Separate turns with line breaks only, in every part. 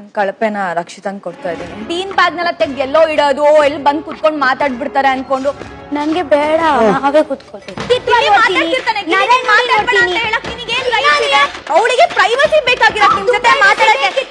ನಾನು ಕಳಪೆನ ರಕ್ಷಿತಂಗ್ ಕೊಡ್ತಾ ಇದ್ದೀನಿ.
ಬೀನ್ ಬ್ಯಾಗ್ನೆಲ್ಲ ತೆಗ್ದು ಎಲ್ಲೋ ಇಡೋದು ಎಲ್ಲಿ ಬಂದು ಕುತ್ಕೊಂಡು ಮಾತಾಡ್ಬಿಡ್ತಾರೆ ಅನ್ಕೊಂಡು.
ನಂಗೆ ಬೇಡ ನಾವೇ ಕುತ್ಕೊಳ್ತೀವಿ
ಅವಳಿಗೆ ಪ್ರೈವಸಿ ಬೇಕಾಗಿರೋ ನಿಮ್ ಜೊತೆ ಮಾತಾಡಕ್ಕೆ.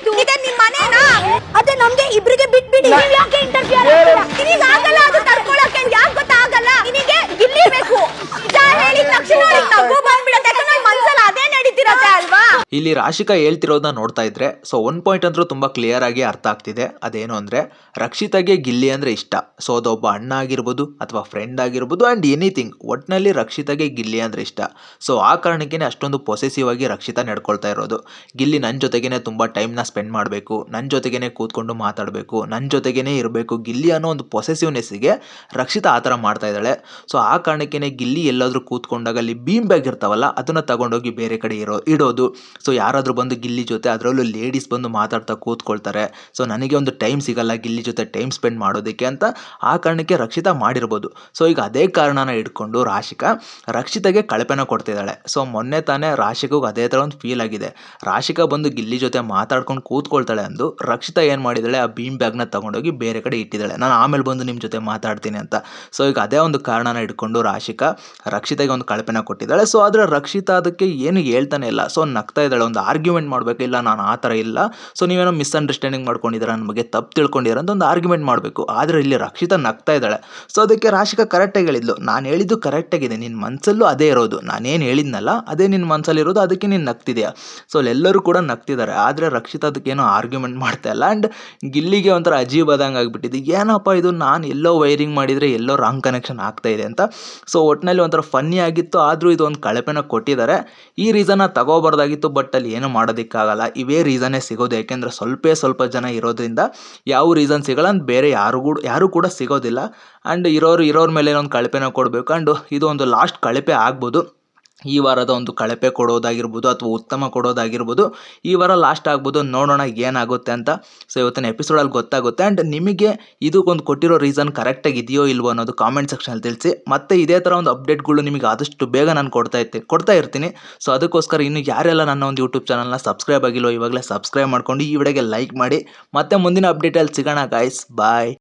ಇಲ್ಲಿ ರಾಶಿಕಾ ಹೇಳ್ತಿರೋದನ್ನ ನೋಡ್ತಾ ಇದ್ರೆ, ಸೊ ಒನ್ ಪಾಯಿಂಟ್ ಅಂತೂ ತುಂಬ ಕ್ಲಿಯರ್ ಆಗಿ ಅರ್ಥ ಆಗ್ತಿದೆ. ಅದೇನು ಅಂದರೆ, ರಕ್ಷಿತಗೆ ಗಿಲ್ಲಿ ಅಂದರೆ ಇಷ್ಟ. ಸೊ ಅದೊಬ್ಬ ಅಣ್ಣ ಆಗಿರ್ಬೋದು ಅಥವಾ ಫ್ರೆಂಡ್ ಆಗಿರ್ಬೋದು ಆ್ಯಂಡ್ ಎನಿಥಿಂಗ್ ಒಟ್ಟಿನಲ್ಲಿ ರಕ್ಷಿತಗೆ ಗಿಲ್ಲಿ ಅಂದರೆ ಇಷ್ಟ. ಸೊ ಆ ಕಾರಣಕ್ಕೆ ಅಷ್ಟೊಂದು ಪೊಸೆಸಿವ್ ಆಗಿ ರಕ್ಷಿತಾ ನಡ್ಕೊಳ್ತಾ ಇರೋದು. ಗಿಲ್ಲಿ ನನ್ನ ಜೊತೆಗೇ ತುಂಬ ಟೈಮ್ನ ಸ್ಪೆಂಡ್ ಮಾಡಬೇಕು ನನ್ನ ಜೊತೆಗೇ ಕೂತ್ಕೊಂಡು ಮಾತಾಡಬೇಕು ನನ್ನ ಜೊತೆಗೇನೆ ಇರಬೇಕು, ಗಿಲ್ಲಿ ಅನ್ನೋ ಒಂದು ಪೊಸೆಸಿವ್ನೆಸ್ಸಿಗೆ ರಕ್ಷಿತಾ ಆ ಥರ ಮಾಡ್ತಾ ಇದ್ದಾಳೆ. ಸೊ ಆ ಕಾರಣಕ್ಕೇ ಗಿಲ್ಲಿ ಎಲ್ಲಾದರೂ ಕೂತ್ಕೊಂಡಾಗ ಅಲ್ಲಿ ಬೀಮ್ ಬ್ಯಾಗ್ ಇರ್ತಾವಲ್ಲ, ಅದನ್ನು ತಗೊಂಡೋಗಿ ಬೇರೆ ಕಡೆ ಇರೋ, ಇಡೋದು. ಸೊ ಯಾರಾದರೂ ಬಂದು ಗಿಲ್ಲಿ ಜೊತೆ ಅದರಲ್ಲೂ ಲೇಡೀಸ್ ಬಂದು ಮಾತಾಡ್ತಾ ಕೂತ್ಕೊಳ್ತಾರೆ. ಸೊ ನನಗೆ ಒಂದು ಟೈಮ್ ಸಿಗಲ್ಲ ಗಿಲ್ಲಿ ಜೊತೆ ಟೈಮ್ ಸ್ಪೆಂಡ್ ಮಾಡೋದಕ್ಕೆ ಅಂತ ಆ ಕಾರಣಕ್ಕೆ ರಕ್ಷಿತಾ ಮಾಡಿರ್ಬೋದು. ಸೊ ಈಗ ಅದೇ ಕಾರಣನ ಇಟ್ಕೊಂಡು ರಾಶಿಕಾ, ರಕ್ಷಿತಗೆ ಕಳಪೆನ ಕೊಡ್ತಿದ್ದಾಳೆ. ಸೊ ಮೊನ್ನೆ ತಾನೇ ರಾಶಿಕಗೂ ಅದೇ ಥರ ಒಂದು ಫೀಲ್ ಆಗಿದೆ. ರಾಶಿಕಾ ಬಂದು ಗಿಲ್ಲಿ ಜೊತೆ ಮಾತಾಡ್ಕೊಂಡು ಕೂತ್ಕೊಳ್ತಾಳೆ ಅಂದು ರಕ್ಷಿತಾ ಏನು ಮಾಡಿದಾಳೆ ಆ ಬೀಮ್ ಬ್ಯಾಗ್ನ ತಗೊಂಡೋಗಿ ಬೇರೆ ಕಡೆ ಇಟ್ಟಿದ್ದಾಳೆ. ನಾನು ಆಮೇಲೆ ಬಂದು ನಿಮ್ಮ ಜೊತೆ ಮಾತಾಡ್ತೀನಿ ಅಂತ. ಸೊ ಈಗ ಅದೇ ಒಂದು ಕಾರಣನ ಇಟ್ಕೊಂಡು ರಾಶಿಕಾ ರಕ್ಷಿತಗೆ ಒಂದು ಕಳಪೆನ ಕೊಟ್ಟಿದ್ದಾಳೆ. ಸೊ ಆದರೆ ರಕ್ಷಿತಾ ಅದಕ್ಕೆ ಏನು ಹೇಳ್ತಾನೆ ಇಲ್ಲ. ಸೊ ನಗ್ತಾ ಇದ್ದಾಳೆ ಒಂದು ಆರ್ಗ್ಯುಮೆಂಟ್ ಮಾಡಬೇಕು. ಇಲ್ಲ, ನಾನು ಆ ಥರ ಇಲ್ಲ. ಸೊ ನೀವೇನೋ ಮಿಸ್ಅಂಡರ್ಸ್ಟ್ಯಾಂಡಿಂಗ್ ಮಾಡ್ಕೊಂಡಿದ್ದೀರಾ, ನನ್ನ ಬಗ್ಗೆ ತಪ್ಪು ತಿಳ್ಕೊಂಡಿರ ಅಂತ ಒಂದು ಆರ್ಗ್ಯುಮೆಂಟ್ ಮಾಡಬೇಕು. ಆದರೆ ಇಲ್ಲಿ ರಕ್ಷಿತಾ ನಗ್ತಾ ಇದ್ದಾಳೆ. ಸೊ ಅದಕ್ಕೆ ರಾಶಿಕ ಕರೆಕ್ಟಾಗಿ ಹೇಳಿದ್ಲು. ನಾನು ಹೇಳಿದ್ದು ಕರೆಕ್ಟಾಗಿದೆ ನಿನ್ನ ಮನಸ್ಸಲ್ಲೂ ಅದೇ ಇರೋದು. ನಾನೇನು ಹೇಳಿದ್ನಲ್ಲ, ಅದೇ ನಿನ್ನ ಮನಸ್ಸಲ್ಲಿರೋದು ಅದಕ್ಕೆ ನೀನು ನಗ್ತಿದೆಯಾ? ಸೊ ಎಲ್ಲರೂ ಕೂಡ ನಗ್ತಿದ್ದಾರೆ. ಆದರೆ ರಕ್ಷಿತಾ ಅದಕ್ಕೇನೋ ಆರ್ಗ್ಯುಮೆಂಟ್ ಮಾಡ್ತಾ ಇಲ್ಲ. ಆ್ಯಂಡ್ ಗಿಲ್ಲಿಗೆ ಒಂಥರ ಅಜೀಬಾದಂಗೆ ಆಗಿಬಿಟ್ಟಿದ್ದು ಏನಪ್ಪ ಇದು? ನಾನು ಎಲ್ಲೋ ವೈರಿಂಗ್ ಮಾಡಿದರೆ ಎಲ್ಲೋ ರಾಂಗ್ ಕನೆಕ್ಷನ್ ಆಗ್ತಾ ಇದೆ ಅಂತ. ಸೊ ಒಟ್ಟಿನಲ್ಲಿ ಒಂಥರ ಫನ್ನಿ ಆಗಿತ್ತು. ಆದರೂ ಇದು ಒಂದು ಕಳಪೆನ ಕೊಟ್ಟಿದ್ದಾರೆ. ಈ ರೀಸನ್ನ ತಗೋಬಾರ್ದಾಗಿತ್ತು. ಬಟ್ ಅಲ್ಲಿ ಏನು ಮಾಡೋದಕ್ಕಾಗಲ್ಲ. ಇವೇ ರೀಸನ್ನೇ ಸಿಗೋದು. ಯಾಕೆಂದರೆ ಸ್ವಲ್ಪ ಸ್ವಲ್ಪ ಜನ ಇರೋದ್ರಿಂದ ಯಾವ ರೀಸನ್ ಸಿಗಲ್ಲ ಅಂತ ಬೇರೆ ಯಾರು ಕೂಡ ಯಾರೂ ಕೂಡ ಸಿಗೋದಿಲ್ಲ. ಆ್ಯಂಡ್ ಇರೋರು ಇರೋರ ಮೇಲೆ ಒಂದು ಕಳಪೆನ ಕೊಡಬೇಕು. ಆ್ಯಂಡ್ ಇದು ಒಂದು ಲಾಸ್ಟ್ ಕಳಪೆ ಆಗ್ಬೋದು. ಈ ವಾರದ ಒಂದು ಕಳಪೆ ಕೊಡೋದಾಗಿರ್ಬೋದು ಅಥವಾ ಉತ್ತಮ ಕೊಡೋದಾಗಿರ್ಬೋದು ಈ ವಾರ ಲಾಸ್ಟ್ ಆಗ್ಬೋದು. ನೋಡೋಣ ಏನಾಗುತ್ತೆ ಅಂತ. ಸೊ ಇವತ್ತಿನ ಎಪಿಸೋಡಲ್ಲಿ ಗೊತ್ತಾಗುತ್ತೆ. ಆ್ಯಂಡ್ ನಿಮಗೆ ಇದಕ್ಕೊಂದು ಕೊಟ್ಟಿರೋ ರೀಸನ್ ಕರೆಕ್ಟಾಗಿ ಇದೆಯೋ ಇಲ್ವೋ ಅನ್ನೋದು ಕಾಮೆಂಟ್ ಸೆಕ್ಷನಲ್ಲಿ ತಿಳಿಸಿ. ಮತ್ತೆ ಇದೇ ಥರ ಒಂದು ಅಪ್ಡೇಟ್ಗಳು ನಿಮಗೆ ಆದಷ್ಟು ಬೇಗ ನಾನು ಕೊಡ್ತಾ ಇರ್ತೀನಿ ಕೊಡ್ತಾ ಇರ್ತೀನಿ. ಸೊ ಅದಕ್ಕೋಸ್ಕರ ಇನ್ನು ಯಾರೆಲ್ಲ ನನ್ನ ಒಂದು ಯೂಟ್ಯೂಬ್ ಚಾನಲ್ನ ಸಬ್ಸ್ಕ್ರೈಬ್ ಆಗಿಲ್ಲೋ ಇವಾಗಲೇ ಸಬ್ಸ್ಕ್ರೈಬ್ ಮಾಡ್ಕೊಂಡು ಈ ವಿಡಿಯೋಗೆ ಲೈಕ್ ಮಾಡಿ. ಮತ್ತೆ ಮುಂದಿನ ಅಪ್ಡೇಟಲ್ಲಿ ಸಿಗೋಣ ಗಾಯ್ಸ್ ಬಾಯ್